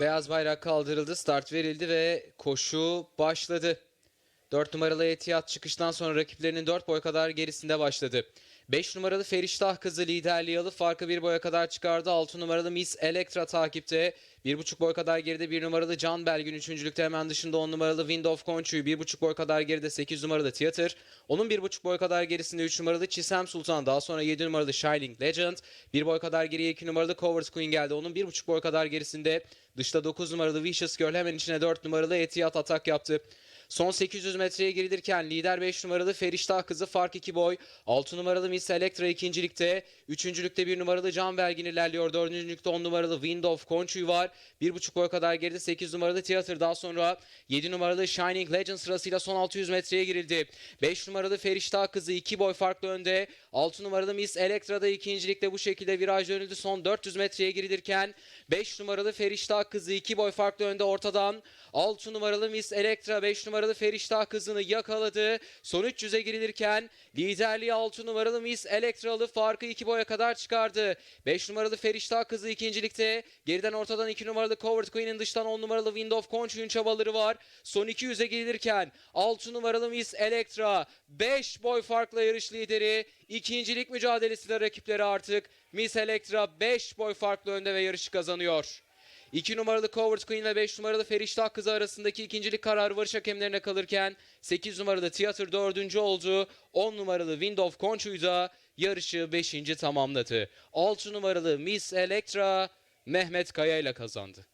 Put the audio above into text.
Beyaz bayrak kaldırıldı, start verildi ve koşu başladı. 4 numaralı Etiyat çıkıştan sonra rakiplerinin 4 boy kadar gerisinde başladı. 5 numaralı Feriştah kızı liderliği alıp farkı 1 boya kadar çıkardı. 6 numaralı Miss Elektra takipte. 1,5 boy kadar geride 1 numaralı Can Belgün 3. hemen dışında 10 numaralı Wind of Conchu'yu 1,5 boy kadar geride 8 numaralı Theater. Onun 1,5 boy kadar gerisinde 3 numaralı Çisem Sultan. Daha sonra 7 numaralı Shining Legend. 1 boy kadar geriye 2 numaralı Covert Queen geldi. Onun 1,5 boy kadar gerisinde dışta 9 numaralı Vicious Girl hemen içine 4 numaralı Etiyat atak yaptı. Son 800 metreye girilirken lider 5 numaralı Feriştah kızı fark 2 boy. 6 numaralı Miss Elektra ikincilikte. Üçüncülükte 1 numaralı Can Belgin ilerliyor. Dördüncülükte 10 numaralı Wind of Conchuy var. 1,5 boy kadar geride 8 numaralı Theater. Daha sonra 7 numaralı Shining Legend sırasıyla son 600 metreye girildi. 5 numaralı Feriştah kızı 2 boy farklı önde. 6 numaralı Miss Elektra da ikincilikte bu şekilde viraj dönüldü. Son 400 metreye girilirken 5 numaralı Feriştah kızı 2 boy farklı önde ortadan. 6 numaralı Miss Elektra 5 numaralı Feriştah kızını yakaladı. Son 300'e girilirken liderliği 6 numaralı Miss Elektralı farkı 2 boya kadar çıkardı. 5 numaralı Feriştah kızı ikincilikte. Geriden ortadan 2 numaralı Covert Queen'in dıştan 10 numaralı Wind of Conchuy'un çabaları var. Son 200'e gelirken 6 numaralı Miss Elektra 5 boy farkla yarış lideri. İkincilik mücadelesiyle rakipleri artık. Miss Elektra 5 boy farklı önde ve yarışı kazanıyor. 2 numaralı Covert Queen ve 5 numaralı Feriştah kızı arasındaki ikincilik kararı varış hakemlerine kalırken 8 numaralı Theater 4. oldu. 10 numaralı Wind of Conchuy da yarışı 5. tamamladı. 6 numaralı Miss Elektra Mehmet Kaya ile kazandı.